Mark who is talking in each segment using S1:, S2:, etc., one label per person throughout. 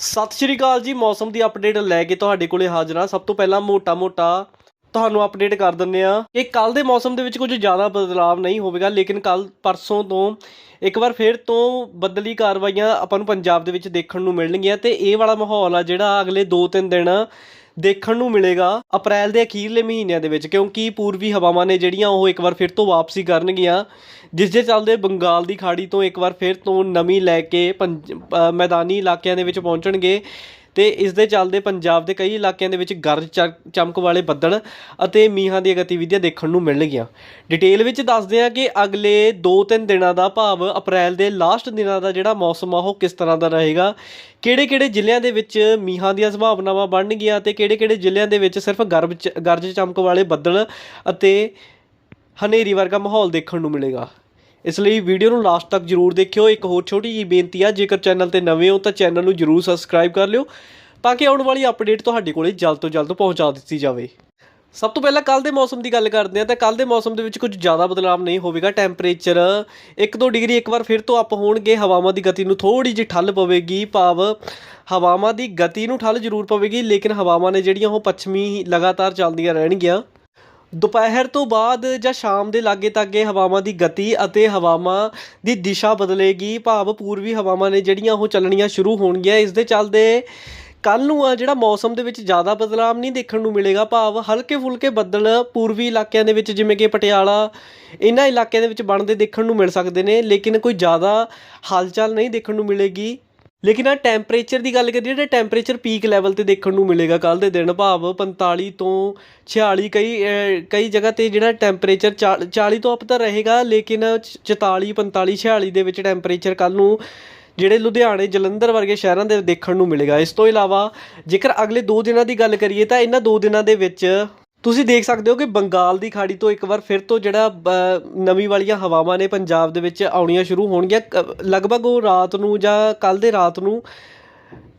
S1: ਸਤਿ ਸ਼੍ਰੀ ਅਕਾਲ ਜੀ, ਮੌਸਮ ਦੀ ਅਪਡੇਟ ਲੈ ਕੇ ਤੁਹਾਡੇ ਕੋਲੇ ਹਾਜ਼ਰ ਹਾਂ। ਸਭ ਤੋਂ ਪਹਿਲਾਂ ਮੋਟਾ-ਮੋਟਾ ਤੁਹਾਨੂੰ ਅਪਡੇਟ ਕਰ ਦਿੰਨੇ ਆ ਕਿ ਕੱਲ ਦੇ ਮੌਸਮ ਦੇ ਵਿੱਚ ਕੁਝ ਜ਼ਿਆਦਾ ਬਦਲਾਅ ਨਹੀਂ ਹੋਵੇਗਾ, ਲੇਕਿਨ ਕੱਲ ਪਰਸੋਂ ਤੋਂ ਇੱਕ ਵਾਰ ਫਿਰ ਤੋਂ ਬਦਲੀ ਕਾਰਵਾਈਆਂ ਆਪਾਂ ਨੂੰ ਪੰਜਾਬ ਦੇ ਵਿੱਚ ਦੇਖਣ ਨੂੰ ਮਿਲਣਗੀਆਂ ਤੇ ਇਹ ਵਾਲਾ ਮਾਹੌਲ ਆ ਜਿਹੜਾ ਅਗਲੇ 2-3 ਦਿਨ ਦੇਖਣ ਨੂੰ ਮਿਲੇਗਾ ਅਪ੍ਰੈਲ ਦੇ ਅਖੀਰਲੇ ਮਹੀਨਿਆਂ ਦੇ ਵਿੱਚ, ਕਿਉਂਕਿ ਪੂਰਬੀ ਹਵਾਵਾਂ ਨੇ ਜਿਹੜੀਆਂ ਉਹ ਇੱਕ ਵਾਰ ਫਿਰ ਤੋਂ ਵਾਪਸੀ ਕਰਨਗੀਆਂ, ਜਿਸ ਦੇ ਚੱਲਦੇ ਬੰਗਾਲ ਦੀ ਖਾੜੀ ਤੋਂ ਇੱਕ ਵਾਰ ਫਿਰ ਤੋਂ ਨਮੀ ਲੈ ਕੇ ਪੰਜ- ਮੈਦਾਨੀ ਇਲਾਕਿਆਂ ਦੇ ਵਿੱਚ ਪਹੁੰਚਣਗੇ। ਤੇ ਇਸ ਦੇ ਚੱਲਦੇ ਪੰਜਾਬ ਦੇ ਕਈ ਇਲਾਕਿਆਂ ਦੇ ਵਿੱਚ ਗਰਜ ਚ- ਚਮਕ ਵਾਲੇ ਬੱਦਲ ਅਤੇ ਮੀਂਹਾਂ ਦੀਆਂ ਗਤੀਵਿਧੀਆਂ ਦੇਖਣ ਨੂੰ ਮਿਲਣਗੀਆਂ। ਡਿਟੇਲ ਵਿੱਚ ਦੱਸਦੇ ਹਾਂ ਕਿ ਅਗਲੇ 2-3 ਦਿਨਾਂ ਦਾ ਭਾਵ ਅਪ੍ਰੈਲ ਦੇ ਲਾਸਟ ਦਿਨਾਂ ਦਾ ਜਿਹੜਾ ਮੌਸਮ ਆ, ਉਹ ਕਿਸ ਤਰ੍ਹਾਂ ਦਾ ਰਹੇਗਾ? ਕਿਹੜੇ-ਕਿਹੜੇ ਜ਼ਿਲ੍ਹਿਆਂ ਦੇ ਵਿੱਚ ਮੀਂਹਾਂ ਦੀਆਂ ਸੰਭਾਵਨਾਵਾਂ ਬਣਨਗੀਆਂ ਤੇ ਕਿਹੜੇ-ਕਿਹੜੇ ਜ਼ਿਲ੍ਹਿਆਂ ਦੇ ਵਿੱਚ ਸਿਰਫ ਗਰਬ ਚ- ਗਰਜ ਚਮਕ ਵਾਲੇ ਬੱਦਲ ਅਤੇ ਹਨੇਰੀ ਵਰਗਾ ਮਾਹੌਲ ਦੇਖਣ ਨੂੰ ਮਿਲੇਗਾ? ਇਸ ਲਈ ਵੀਡੀਓ ਨੂੰ ਲਾਸਟ ਤੱਕ ਜਰੂਰ ਦੇਖਿਓ। ਇੱਕ ਹੋਰ ਛੋਟੀ ਜਿਹੀ ਬੇਨਤੀ ਆ, ਜੇਕਰ ਚੈਨਲ ਤੇ ਨਵੇਂ ਹੋ ਤਾਂ ਚੈਨਲ ਨੂੰ ਜਰੂਰ ਸਬਸਕ੍ਰਾਈਬ ਕਰ ਲਿਓ ਤਾਂ ਕਿ ਆਉਣ ਵਾਲੀ ਅਪਡੇਟ ਤੁਹਾਡੇ ਕੋਲੇ ਜਲਦ ਤੋਂ ਜਲਦ ਪਹੁੰਚਾ ਦਿੱਤੀ ਜਾਵੇ। ਸਭ ਤੋਂ ਪਹਿਲਾਂ ਕੱਲ ਦੇ ਮੌਸਮ ਦੀ ਗੱਲ ਕਰਦੇ ਹਾਂ ਤਾਂ ਕੱਲ ਦੇ ਮੌਸਮ ਦੇ ਵਿੱਚ ਕੁਝ ਜ਼ਿਆਦਾ ਬਦਲਾਅ ਨਹੀਂ ਹੋਵੇਗਾ। ਟੈਂਪਰੇਚਰ 1-2 ਡਿਗਰੀ ਇੱਕ ਵਾਰ ਫਿਰ ਤੋਂ ਅਪ ਹੋਣਗੇ। ਹਵਾਵਾਂ ਦੀ ਗਤੀ ਨੂੰ ਥੋੜੀ ਜਿਹੀ ਠੱਲ ਪਵੇਗੀ। ਭਾਵ ਹਵਾਵਾਂ ਦੀ ਗਤੀ ਨੂੰ ਠੱਲ ਜ਼ਰੂਰ ਪਵੇਗੀ, ਲੇਕਿਨ ਹਵਾਵਾਂ ਨੇ ਜਿਹੜੀਆਂ ਉਹ ਪੱਛਮੀ ਲਗਾਤਾਰ ਚੱਲਦੀਆਂ ਰਹਿਣਗੀਆਂ। ਦੁਪਹਿਰ ਤੋਂ ਬਾਅਦ ਜਾਂ ਸ਼ਾਮ ਦੇ ਲਾਗੇ ਤਾਗੇ ਹਵਾਵਾਂ ਦੀ ਗਤੀ ਅਤੇ ਹਵਾਵਾਂ ਦੀ ਦਿਸ਼ਾ ਬਦਲੇਗੀ। ਭਾਵ ਪੂਰਬੀ ਹਵਾਵਾਂ ਨੇ ਜਿਹੜੀਆਂ ਉਹ ਚੱਲਣੀਆਂ ਸ਼ੁਰੂ ਹੋਣਗੀਆਂ। ਇਸ ਦੇ ਚੱਲਦੇ ਕੱਲ ਨੂੰ ਆ ਜਿਹੜਾ ਮੌਸਮ ਦੇ ਵਿੱਚ ਜ਼ਿਆਦਾ ਬਦਲਾਅ ਨਹੀਂ ਦੇਖਣ ਨੂੰ ਮਿਲੇਗਾ। ਭਾਵ ਹਲਕੇ ਫੁਲਕੇ ਬੱਦਲ ਪੂਰਬੀ ਇਲਾਕਿਆਂ ਦੇ ਵਿੱਚ ਜਿਵੇਂ ਕਿ ਪਟਿਆਲਾ ਇਹਨਾਂ ਇਲਾਕਿਆਂ ਦੇ ਵਿੱਚ ਬਣਦੇ ਦੇਖਣ ਨੂੰ ਮਿਲ ਸਕਦੇ ਨੇ, ਲੇਕਿਨ ਕੋਈ ਜ਼ਿਆਦਾ ਹਲਚਲ ਨਹੀਂ ਦੇਖਣ ਨੂੰ ਮਿਲੇਗੀ। ਲੇਕਿਨ ਆ ਟੈਂਪਰੇਚਰ ਦੀ ਗੱਲ ਕਰੀਏ, ਜਿਹੜਾ ਟੈਂਪਰੇਚਰ ਪੀਕ ਲੈਵਲ ਤੇ ਦੇਖਣ ਨੂੰ ਮਿਲੇਗਾ ਕੱਲ ਦੇ ਦਿਨ, ਭਾਵ 45 ਤੋਂ 46 ਕਈ ਕਈ ਜਗ੍ਹਾ ਤੇ ਜਿਹੜਾ ਟੈਂਪਰੇਚਰ 40 ਤੋਂ ਅਪ ਤਾਂ ਰਹੇਗਾ, ਲੇਕਿਨ 44 45 46 ਦੇ ਵਿੱਚ ਟੈਂਪਰੇਚਰ ਕੱਲ ਨੂੰ ਜਿਹੜੇ ਲੁਧਿਆਣੇ, ਜਲੰਧਰ ਵਰਗੇ ਸ਼ਹਿਰਾਂ ਦੇ ਦੇਖਣ ਨੂੰ ਮਿਲੇਗਾ। ਇਸ ਤੋਂ ਇਲਾਵਾ ਜੇਕਰ ਅਗਲੇ 2 ਦਿਨਾਂ ਦੀ ਗੱਲ ਕਰੀਏ ਤਾਂ ਇਹਨਾਂ 2 ਦਿਨਾਂ ਦੇ ਵਿੱਚ ਤੁਸੀਂ ਦੇਖ ਸਕਦੇ ਹੋ ਕਿ ਬੰਗਾਲ ਦੀ ਖਾੜੀ ਤੋਂ ਇੱਕ ਵਾਰ ਫਿਰ ਤੋਂ ਜਿਹੜਾ ਬ- ਨਵੀਂ ਵਾਲੀਆਂ ਹਵਾਵਾਂ ਨੇ ਪੰਜਾਬ ਦੇ ਵਿੱਚ ਆਉਣੀਆਂ ਸ਼ੁਰੂ ਹੋਣਗੀਆਂ। ਕ- ਲਗਭਗ ਉਹ ਰਾਤ ਨੂੰ ਜਾਂ ਕੱਲ ਦੇ ਰਾਤ ਨੂੰ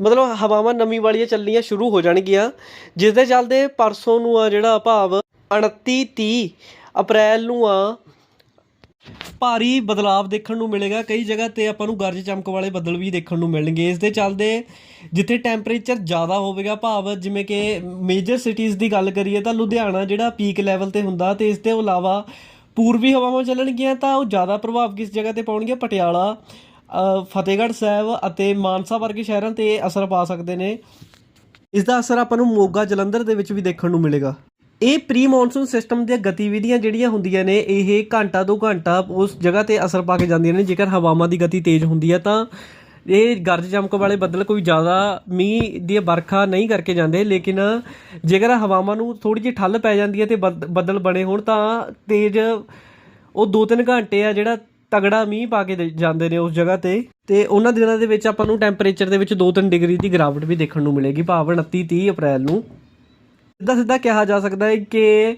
S1: ਮਤਲਬ ਹਵਾਵਾਂ ਨਵੀਂ ਵਾਲੀਆਂ ਚੱਲਣੀਆਂ ਸ਼ੁਰੂ ਹੋ ਜਾਣਗੀਆਂ। ਜਿਸ ਦੇ ਚੱਲਦੇ ਪਰਸੋਂ ਨੂੰ ਆ ਜਿਹੜਾ ਭਾਵ 29 30 ਅਪ੍ਰੈਲ ਨੂੰ ਆ ਭਾਰੀ ਬਦਲਾਵ ਦੇਖਣ ਨੂੰ ਮਿਲੇਗਾ। ਕਈ ਜਗ੍ਹਾ ਤੇ ਆਪਾਂ ਨੂੰ ਗਰਜ ਚਮਕ ਵਾਲੇ ਬੱਦਲ ਵੀ ਦੇਖਣ ਨੂੰ ਮਿਲਣਗੇ। ਇਸ ਦੇ ਚੱਲਦੇ ਜਿੱਥੇ ਟੈਂਪਰੇਚਰ ਜ਼ਿਆਦਾ ਹੋਵੇਗਾ, ਭਾਵ ਜਿਵੇਂ ਕਿ ਮੇਜਰ ਸਿਟੀਜ਼ ਦੀ ਗੱਲ ਕਰੀਏ ਤਾਂ ਲੁਧਿਆਣਾ ਜਿਹੜਾ ਪੀਕ ਲੈਵਲ ਤੇ ਹੁੰਦਾ ਤੇ ਇਸ ਤੋਂ ਇਲਾਵਾ ਪੂਰਬੀ ਹਵਾਵਾਂ ਚੱਲਣਗੀਆਂ ਤਾਂ ਉਹ ਜ਼ਿਆਦਾ ਪ੍ਰਭਾਵ ਕਿਸ ਜਗ੍ਹਾ ਤੇ ਪਾਉਣਗੀਆਂ? ਪਟਿਆਲਾ ਫਤਿਹਗੜ੍ਹ ਸਾਹਿਬ ਅਤੇ ਮਾਨਸਾ ਵਰਗੇ ਸ਼ਹਿਰਾਂ ਤੇ ਅਸਰ ਪਾ ਸਕਦੇ ਨੇ। ਇਸ ਦਾ ਅਸਰ ਆਪਾਂ ਨੂੰ ਮੋਗਾ ਜਲੰਧਰ ਦੇ ਵਿੱਚ ਵੀ ਦੇਖਣ ਨੂੰ ਮਿਲੇਗਾ। ਇਹ ਪ੍ਰੀ ਮੌਨਸੂਨ ਸਿਸਟਮ ਦੀਆਂ ਗਤੀਵਿਧੀਆਂ ਜਿਹੜੀਆਂ ਹੁੰਦੀਆਂ ਨੇ, ਇਹ ਘੰਟਾ ਦੋ ਘੰਟਾ ਉਸ ਜਗ੍ਹਾ ਤੇ ਅਸਰ ਪਾ ਕੇ ਜਾਂਦੀਆਂ ਨੇ। ਜੇਕਰ ਹਵਾਵਾਂ ਦੀ ਗਤੀ ਤੇਜ਼ ਹੁੰਦੀ ਹੈ ਤਾਂ ਇਹ ਗਰਜ ਚਮਕ ਵਾਲੇ ਬੱਦਲ ਕੋਈ ਜ਼ਿਆਦਾ ਮੀਂਹ ਦੀ ਵਰਖਾ ਨਹੀਂ ਕਰਕੇ ਜਾਂਦੇ। ਲੇਕਿਨ ਜੇਕਰ ਹਵਾਵਾਂ ਨੂੰ ਥੋੜੀ ਜਿਹੀ ਠੱਲ ਪੈ ਜਾਂਦੀ ਹੈ ਤੇ ਬੱਦਲ ਬਣੇ ਹੋਣ ਤਾਂ ਤੇਜ਼ ਉਹ 2-3 ਘੰਟੇ ਆ ਜਿਹੜਾ ਤਗੜਾ ਮੀਂਹ ਪਾ ਕੇ ਦੇ- ਜਾਂਦੇ ਨੇ ਉਸ ਜਗ੍ਹਾ ਤੇ। ਤੇ ਉਹਨਾਂ ਦਿਨਾਂ ਦੇ ਵਿੱਚ ਆਪਾਂ ਨੂੰ ਟੈਂਪਰੇਚਰ ਦੇ ਵਿੱਚ 2-3 ਡਿਗਰੀ ਦੀ ਗਿਰਾਵਟ ਵੀ ਦੇਖਣ ਨੂੰ ਮਿਲੇਗੀ। ਭਾਵ 29 30 ਅਪ੍ਰੈਲ ਨੂੰ। ਸਿੱਧਾ ਸਿੱਧਾ ਕਿਹਾ ਜਾ ਸਕਦਾ ਹੈ ਕਿ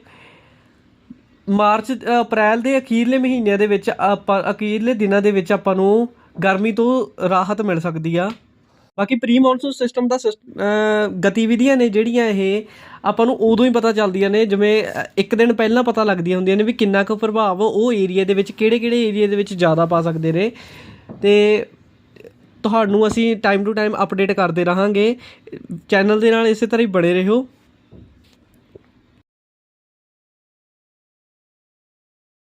S1: ਮਾਰਚ, ਅਪ੍ਰੈਲ ਦੇ ਅਖੀਰਲੇ ਮਹੀਨਿਆਂ ਦੇ ਵਿੱਚ ਆਪਾਂ, ਅਖੀਰਲੇ ਦਿਨਾਂ ਦੇ ਵਿੱਚ ਆਪਾਂ ਨੂੰ ਗਰਮੀ ਤੋਂ ਰਾਹਤ ਮਿਲ ਸਕਦੀ ਆ। ਬਾਕੀ ਪ੍ਰੀ ਮੌਨਸੂਨ ਸਿਸਟਮ ਦਾ ਸਿਸ- ਗਤੀਵਿਧੀਆਂ ਨੇ ਜਿਹੜੀਆਂ ਇਹ, ਆਪਾਂ ਨੂੰ ਉਦੋਂ ਹੀ ਪਤਾ ਚੱਲਦੀਆਂ ਨੇ, ਜਿਵੇਂ ਇੱਕ ਦਿਨ ਪਹਿਲਾਂ ਪਤਾ ਲੱਗਦੀਆਂ ਹੁੰਦੀਆਂ ਨੇ ਵੀ ਕਿੰਨਾ ਕੁ ਪ੍ਰਭਾਵ ਉਹ ਏਰੀਆ ਦੇ ਵਿੱਚ, ਕਿਹੜੇ-ਕਿਹੜੇ ਏਰੀਆ ਦੇ ਵਿੱਚ ਜ਼ਿਆਦਾ ਪਾ ਸਕਦੇ ਨੇ। ਤੇ ਤੁਹਾਨੂੰ ਅਸੀਂ ਟਾਈਮ ਟੂ ਟਾਈਮ ਅਪਡੇਟ ਕਰਦੇ ਰਹਾਂਗੇ। ਚੈਨਲ ਦੇ ਨਾਲ ਇਸੇ ਤਰ੍ਹਾਂ ਹੀ ਬਣੇ ਰਹੋ।